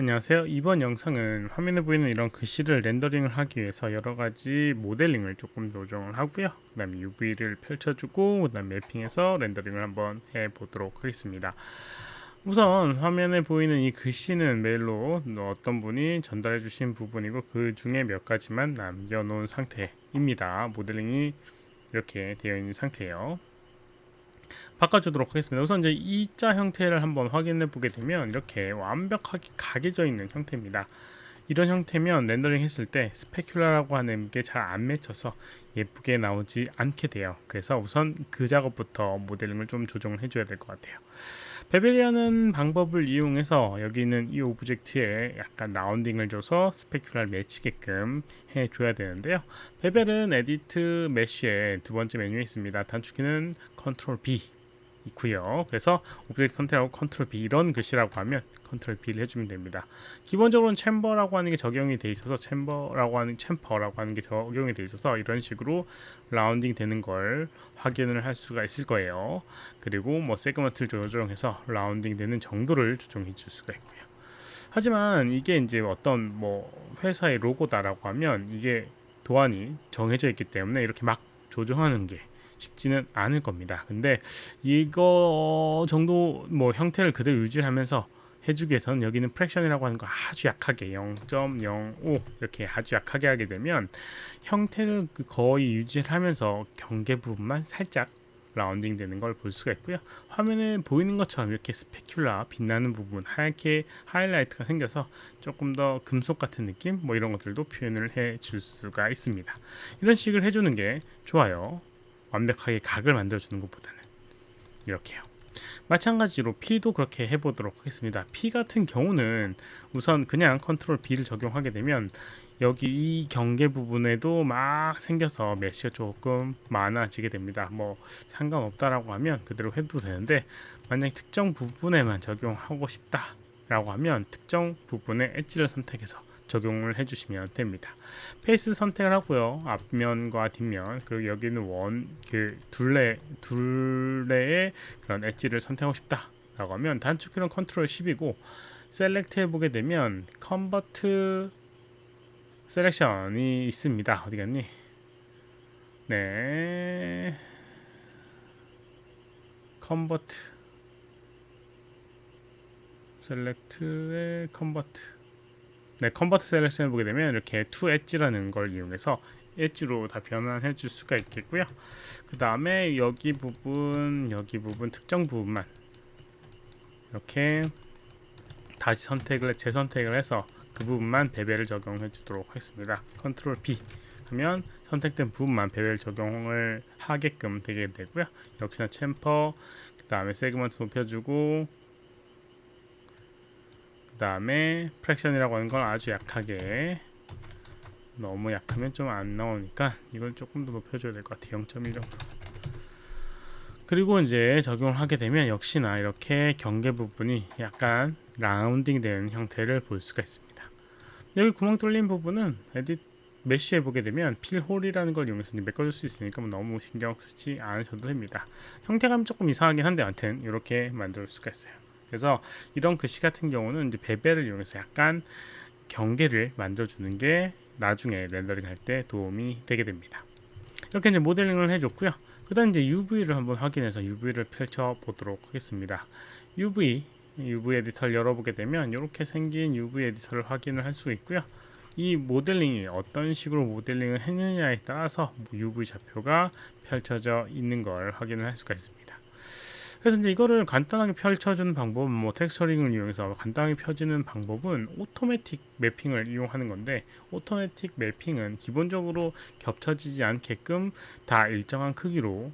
안녕하세요. 이번 영상은 화면에 보이는 이런 글씨를 렌더링을 하기 위해서 여러 가지 모델링을 조금 조정을 하고요. 그 다음에 UV를 펼쳐주고 그 다음 매핑해서 렌더링을 한번 해보도록 하겠습니다. 우선 화면에 보이는 이 글씨는 메일로 어떤 분이 전달해 주신 부분이고 그 중에 몇 가지만 남겨놓은 상태입니다. 모델링이 이렇게 되어 있는 상태예요. 바꿔주도록 하겠습니다. 우선 이제 이자 형태를 한번 확인해 보게 되면 이렇게 완벽하게 각해져 있는 형태입니다. 이런 형태면 렌더링 했을 때 스페큘라라고 하는 게 잘 안 맺혀서 예쁘게 나오지 않게 돼요. 그래서 우선 그 작업부터 모델링을 좀 조정을 해줘야 될 것 같아요. 베벨이라는 방법을 이용해서 여기 있는 이 오브젝트에 약간 라운딩을 줘서 스페큘라를 맺히게끔 해줘야 되는데요. 베벨은 에디트 메쉬의 두 번째 메뉴에 있습니다. 단축키는 컨트롤 B 있고요. 그래서 오브젝트 선택하고 컨트롤 B 이런 글씨라고 하면 컨트롤 B를 해주면 됩니다. 기본적으로는 챔버라고 하는 게 적용이 돼 있어서 챔버라고 하는 챔퍼라고 하는 게 적용이 돼 있어서 이런 식으로 라운딩 되는 걸 확인을 할 수가 있을 거예요. 그리고 뭐 세그먼트를 조정해서 라운딩 되는 정도를 조정해 줄 수가 있고요. 하지만 이게 이제 어떤 뭐 회사의 로고다라고 하면 이게 도안이 정해져 있기 때문에 이렇게 막 조정하는 게 쉽지는 않을 겁니다. 근데 이거 정도 뭐 형태를 그대로 유지하면서 해주기 위해서는 여기는 프랙션이라고 하는 거 아주 약하게 0.05 이렇게 아주 약하게 하게 되면 형태를 거의 유지를 하면서 경계 부분만 살짝 라운딩 되는 걸 볼 수가 있고요. 화면에 보이는 것처럼 이렇게 스페큘라 빛나는 부분 하얗게 하이라이트가 생겨서 조금 더 금속 같은 느낌 뭐 이런 것들도 표현을 해 줄 수가 있습니다. 이런 식으로 해주는 게 좋아요. 완벽하게 각을 만들어주는 것보다는 이렇게요. 마찬가지로 P도 그렇게 해보도록 하겠습니다. P 같은 경우는 우선 그냥 컨트롤 B를 적용하게 되면 여기 이 경계 부분에도 막 생겨서 메시가 조금 많아지게 됩니다. 뭐 상관없다라고 하면 그대로 해도 되는데 만약 특정 부분에만 적용하고 싶다라고 하면 특정 부분의 엣지를 선택해서 적용을 해주시면 됩니다. 페이스 선택을 하고요. 앞면과 뒷면 그리고 여기는 원 그 둘레 둘레의 그런 엣지를 선택하고 싶다라고 하면 단축키는 컨트롤 10이고 셀렉트 해보게 되면 컨버트 셀렉션이 있습니다. 어디 갔니? 네. 컨버트 셀렉트의 컨버트 네, 컨버트 셀렉션을 보게 되면 이렇게 투 엣지라는 걸 이용해서 엣지로 다 변환해 줄 수가 있겠고요. 그 다음에 여기 부분, 여기 부분 특정 부분만 이렇게 다시 선택을 재선택을 해서 그 부분만 베벨을 적용해 주도록 하겠습니다. 컨트롤 B 하면 선택된 부분만 베벨 적용을 하게끔 되게 되고요. 역시나 챔퍼 그 다음에 세그먼트 높여주고 그 다음에 프랙션이라고 하는 건 아주 약하게 너무 약하면 좀 안 나오니까 이건 조금 더 높여줘야 될 것 같아요. 0.1 정도. 그리고 이제 적용을 하게 되면 역시나 이렇게 경계 부분이 약간 라운딩 된 형태를 볼 수가 있습니다. 여기 구멍 뚫린 부분은 에딧 메쉬에 보게 되면 필홀이라는 걸 이용해서 메꿔줄 수 있으니까 뭐 너무 신경 쓰지 않으셔도 됩니다. 형태감이 조금 이상하긴 한데 아무튼 이렇게 만들 수가 있어요. 그래서 이런 글씨 같은 경우는 이제 베벨을 이용해서 약간 경계를 만들어주는 게 나중에 렌더링 할 때 도움이 되게 됩니다. 이렇게 이제 모델링을 해줬고요. 그 다음 이제 UV를 한번 확인해서 UV를 펼쳐 보도록 하겠습니다. UV UV 에디터를 열어보게 되면 이렇게 생긴 UV 에디터를 확인을 할 수 있고요. 이 모델링이 어떤 식으로 모델링을 했느냐에 따라서 UV 좌표가 펼쳐져 있는 걸 확인을 할 수가 있습니다. 그래서 이제 이거를 간단하게 펼쳐주는 방법은 뭐 텍스처링을 이용해서 간단하게 펴지는 방법은 오토매틱 매핑을 이용하는 건데 오토매틱 매핑은 기본적으로 겹쳐지지 않게끔 다 일정한 크기로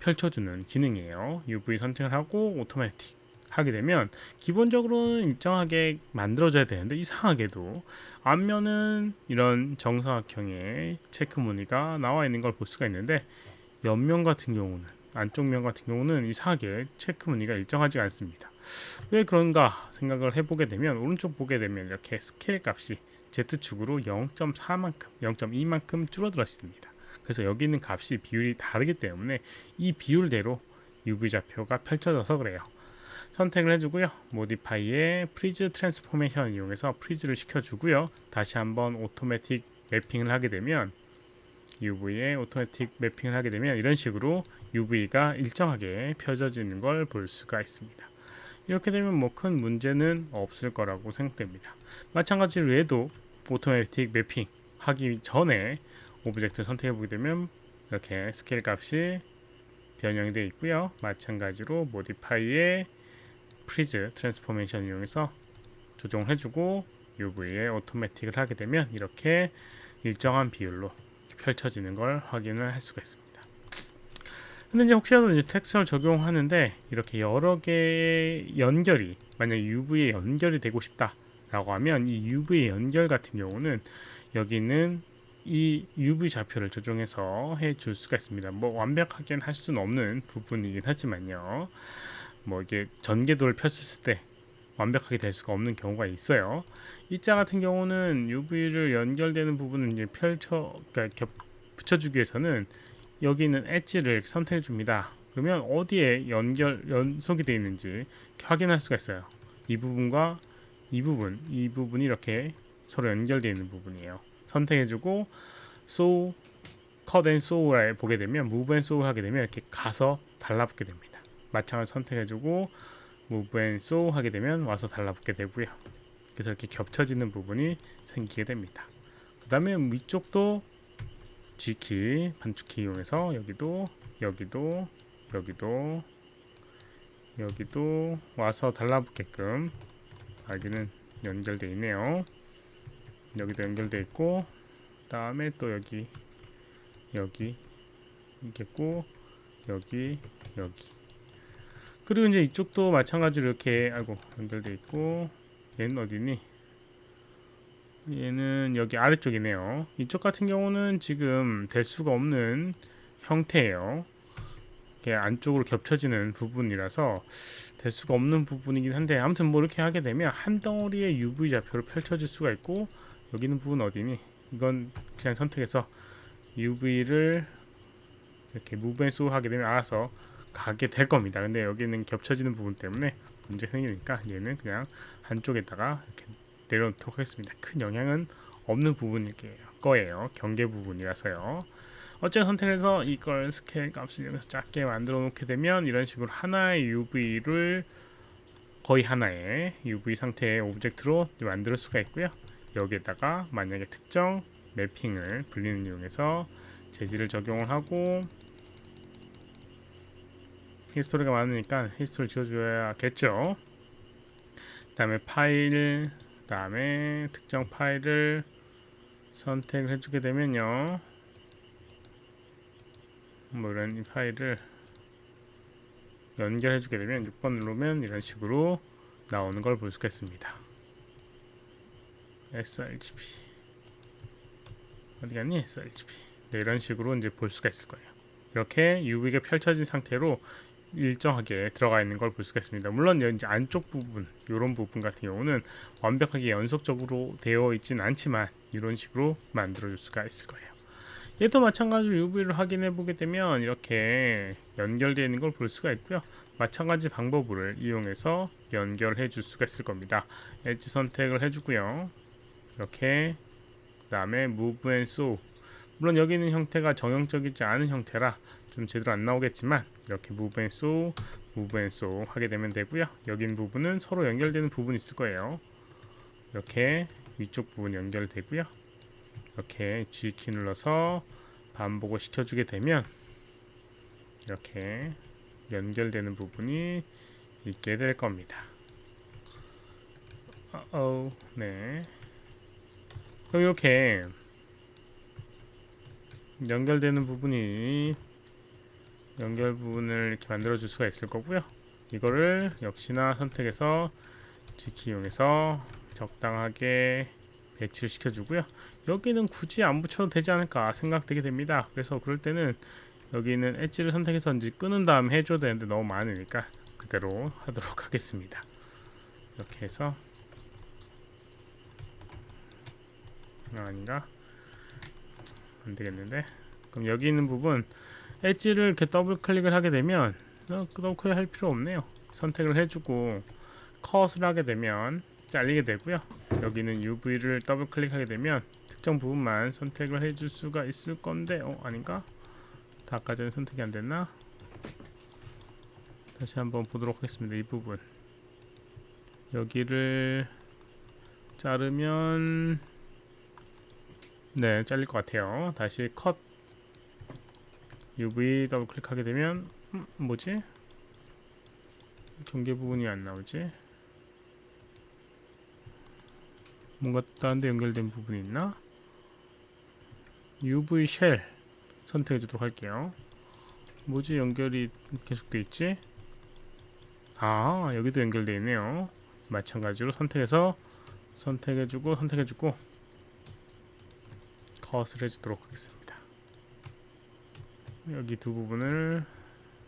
펼쳐주는 기능이에요. UV 선택을 하고 오토매틱 하게 되면 기본적으로는 일정하게 만들어져야 되는데 이상하게도 앞면은 이런 정사각형의 체크 무늬가 나와 있는 걸 볼 수가 있는데 옆면 같은 경우는 안쪽 면 같은 경우는 이상하게 체크 무늬가 일정하지 않습니다. 왜 그런가 생각을 해보게 되면 오른쪽 보게 되면 이렇게 스케일 값이 Z축으로 0.4만큼, 0.2만큼 줄어들었습니다. 그래서 여기 있는 값이 비율이 다르기 때문에 이 비율대로 UV 좌표가 펼쳐져서 그래요. 선택을 해주고요. 모디파이의 프리즈 트랜스포메이션 이용해서 프리즈를 시켜주고요. 다시 한번 오토매틱 매핑을 하게 되면 UV에 오토매틱 매핑을 하게 되면 이런 식으로 UV가 일정하게 펴져지는 걸 볼 수가 있습니다. 이렇게 되면 뭐 큰 문제는 없을 거라고 생각됩니다. 마찬가지로 얘도 오토매틱 매핑 하기 전에 오브젝트 선택해 보게 되면 이렇게 스케일 값이 변형이 되어 있고요. 마찬가지로 모디파이의 프리즈 트랜스포메이션 이용해서 조정을 해주고 UV에 오토매틱을 하게 되면 이렇게 일정한 비율로 펼쳐지는 걸 확인을 할 수가 있습니다. 근데 이제 혹시라도 이제 텍스처를 적용하는데 이렇게 여러 개의 연결이 만약 UV에 연결이 되고 싶다라고 하면 이 UV 연결 같은 경우는 여기는 이 UV 좌표를 조정해서 해 줄 수가 있습니다. 뭐 완벽하게는 할 수는 없는 부분이긴 하지만요. 뭐 이게 전개도를 폈을 때 완벽하게 될 수가 없는 경우가 있어요. 이자 같은 경우는 UV를 연결되는 부분을 이제 펼쳐 그러니까 겹 붙여주기 위해서는 여기 있는 엣지를 선택해 줍니다. 그러면 어디에 연결 연속이 되어 있는지 확인할 수가 있어요. 이 부분과 이 부분, 이 부분이 이렇게 서로 연결되어 있는 부분이에요. 선택해주고 so cut and sew를 보게 되면 move and sew 하게 되면 이렇게 가서 달라붙게 됩니다. 마창을 선택해주고 move and sew 하게 되면 와서 달라붙게 되고요. 그래서 이렇게 겹쳐지는 부분이 생기게 됩니다. 그 다음에 위쪽도 G키 반축키 이용해서 여기도 여기도 여기도 여기도 와서 달라붙게끔 여기는 연결되어 있네요. 여기도 연결되어 있고 다음에 또 여기 여기 있겠고 여기 여기 그리고 이제 이쪽도 마찬가지로 이렇게 아이고 연결되어 있고 얘는 어디니? 얘는 여기 아래쪽이네요. 이쪽 같은 경우는 지금 될 수가 없는 형태예요. 이렇게 안쪽으로 겹쳐지는 부분이라서 될 수가 없는 부분이긴 한데 아무튼 뭐 이렇게 하게 되면 한 덩어리의 UV 좌표를 펼쳐질 수가 있고 여기 있는 부분 어디니? 이건 그냥 선택해서 UV를 이렇게 무브앤 소 하게 되면 알아서 가게 될 겁니다. 근데 여기는 겹쳐지는 부분 때문에 문제 생기니까 얘는 그냥 한쪽에다가 이렇게 내려놓도록 하겠습니다. 큰 영향은 없는 부분일 거예요. 경계 부분이라서요. 어쨌든 선택해서 이걸 스케일 값을 이용해서 작게 만들어 놓게 되면 이런 식으로 하나의 UV를 거의 하나의 UV 상태의 오브젝트로 만들 수가 있고요. 여기에다가 만약에 특정 매핑을 불리는 이용해서 재질을 적용을 하고 히스토리가 많으니까 히스토리 지워줘야겠죠. 다음에 파일, 다음에 특정 파일을 선택을 해주게 되면요. 뭐 이런 이 파일을 연결해 주게 되면 6번 누르면 이런 식으로 나오는 걸 볼 수가 있습니다. sRGB 어디 갔니? sRGB 네, 이런 식으로 이제 볼 수가 있을 거예요. 이렇게 UV가 펼쳐진 상태로 일정하게 들어가 있는 걸 볼 수가 있습니다. 물론 이제 안쪽 부분, 이런 부분 같은 경우는 완벽하게 연속적으로 되어 있지는 않지만 이런 식으로 만들어 줄 수가 있을 거예요. 얘도 마찬가지로 UV를 확인해 보게 되면 이렇게 연결되어 있는 걸 볼 수가 있고요. 마찬가지 방법을 이용해서 연결해 줄 수가 있을 겁니다. 엣지 선택을 해주고요. 이렇게 그 다음에 move and sew 물론 여기 있는 형태가 정형적이지 않은 형태라 좀 제대로 안 나오겠지만 이렇게 sew, move and sew 하게 되면 되고요. 있는 부분은 서로 연결되는 부분이 있을 거예요. 이렇게 위쪽 부분 연결되고요. 이렇게 G키 눌러서 반복을 시켜주게 되면 이렇게 연결되는 부분이 있게 될 겁니다. 어, 네. 그럼 이렇게 연결되는 부분이 연결 부분을 이렇게 만들어 줄 수가 있을 거고요. 이거를 역시나 선택해서 G키 이용해서 적당하게 배치를 시켜주고요. 여기는 굳이 안 붙여도 되지 않을까 생각되게 됩니다. 그래서 그럴 때는 여기는 엣지를 선택해서 이제 끄는 다음 해줘야 되는데 너무 많으니까 그대로 하도록 하겠습니다. 이렇게 해서 아, 아닌가? 안 되겠는데? 그럼 여기 있는 부분 엣지를 이렇게 더블 클릭을 하게 되면 어, 더블 클릭 할 필요 없네요. 선택을 해주고 컷을 하게 되면 잘리게 되고요. 여기는 UV를 더블 클릭하게 되면 특정 부분만 선택을 해줄 수가 있을 건데 어 아닌가? 다 아까 전에 선택이 안 됐나? 다시 한번 보도록 하겠습니다. 이 부분 여기를 자르면 네 잘릴 것 같아요. 다시 컷 UV 더블 클릭하게 되면 음, 뭐지? 경계 부분이 안 나오지? 뭔가 다른 데 연결된 부분이 있나? UV 쉘 선택해 주도록 할게요. 뭐지 연결이 계속 돼 있지? 아 여기도 연결돼 있네요. 마찬가지로 선택해서 선택해주고 선택해주고 컷을 해주도록 하겠습니다. 여기 두 부분을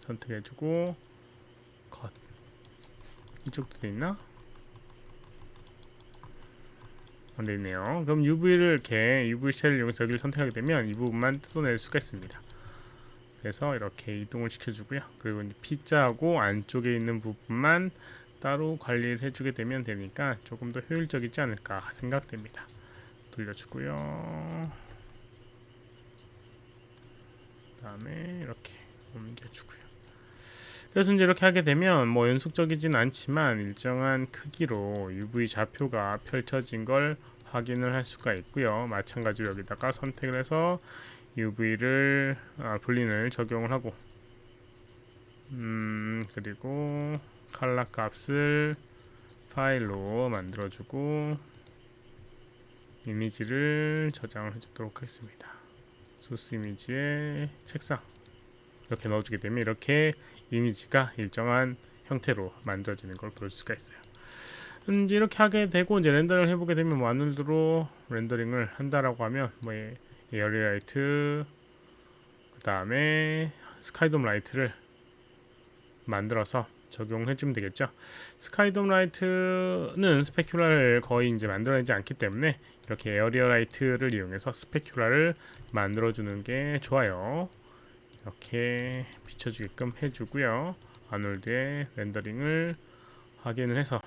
선택해주고 컷 이쪽도 돼 있나? 안돼 있네요. 그럼 UV를 이렇게 UV 쉘을 이용해서 여기를 선택하게 되면 이 부분만 뜯어낼 수가 있습니다. 그래서 이렇게 이동을 시켜주고요. 그리고 이제 P자하고 안쪽에 있는 부분만 따로 관리를 해주게 되면 되니까 조금 더 효율적이지 않을까 생각됩니다. 돌려주고요. 그 다음에 이렇게 옮겨주고요. 그래서 이제 이렇게 하게 되면 뭐 연속적이진 않지만 일정한 크기로 UV 좌표가 펼쳐진 걸 확인을 할 수가 있고요. 마찬가지로 여기다가 선택을 해서 UV를 아, 불린을 적용을 하고 음 그리고 칼라 값을 파일로 만들어주고 이미지를 저장을 해주도록 하겠습니다. 소스 이미지의 책상 이렇게 넣어주게 되면 이렇게 이미지가 일정한 형태로 만들어지는 걸 볼 수가 있어요. 음, 이제 이렇게 하게 되고 이제 렌더링을 해보게 되면 뭐 아놀드로 렌더링을 한다라고 하면 뭐 에- 에어리라이트 그 다음에 스카이돔 라이트를 만들어서 적용해 주면 되겠죠. 스카이돔 라이트는 스페‌큘라를 거의 이제 만들어내지 않기 때문에 이렇게 에어리어 라이트를 이용해서 스페큘라를 만들어 주는 게 좋아요. 이렇게 비춰주게끔 해주고요. 아놀드의 렌더링을 확인을 해서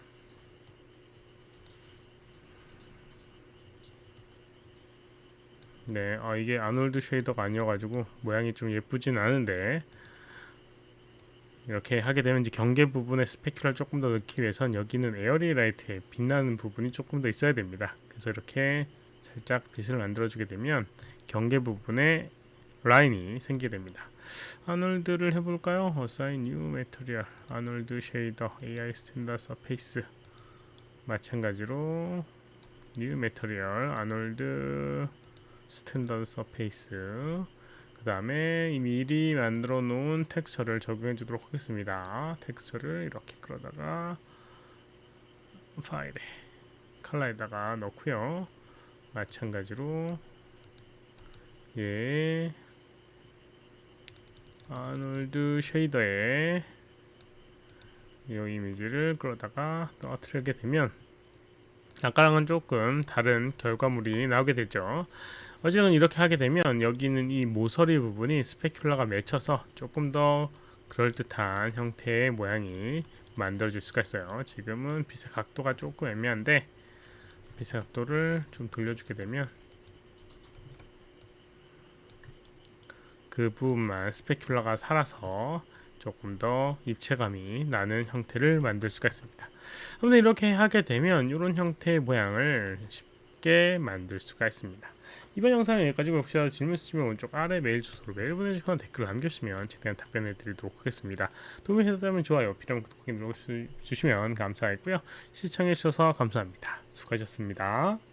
네, 아 이게 아놀드 쉐이더가 아니어가지고 모양이 좀 예쁘진 않은데 이렇게 하게 되면 이제 경계 부분에 스페‌큘라를 조금 더 넣기 위해선 여기는 에어리 라이트에 빛나는 부분이 조금 더 있어야 됩니다. 그래서 이렇게 살짝 빛을 만들어주게 되면 경계 부분에 라인이 생기게 됩니다. 아놀드를 해볼까요? 어사인 뉴 메터리얼 아놀드 쉐이더 AI 스탠다드 서페이스 마찬가지로 뉴 메터리얼 아놀드 스탠다드 서페이스 그 다음에 미리 만들어 놓은 텍스처를 적용해 주도록 하겠습니다. 텍스처를 이렇게 끌어다가 파일에 칼라에다가 넣고요. 마찬가지로 예 아놀드 쉐이더에 이 이미지를 끌어다가 떨어뜨리게 되면 아까랑은 조금 다른 결과물이 나오게 되죠. 어쨌든 이렇게 하게 되면 여기는 이 모서리 부분이 스페큘라가 맺혀서 조금 더 그럴듯한 형태의 모양이 만들어질 수가 있어요. 지금은 빛의 각도가 조금 애매한데 빛의 각도를 좀 돌려주게 되면 그 부분만 스페큘라가 살아서 조금 더 입체감이 나는 형태를 만들 수가 있습니다. 아무튼 이렇게 하게 되면 이런 형태의 모양을 쉽게 만들 수가 있습니다. 이번 영상은 여기까지고 혹시라도 질문 있으시면 오른쪽 아래 메일 주소로 메일 보내주시거나 댓글을 남겨주시면 최대한 답변해 드리도록 하겠습니다. 도움이 되셨다면 좋아요, 필요하면 구독하기 눌러주시면 감사하겠고요. 시청해 주셔서 감사합니다. 수고하셨습니다.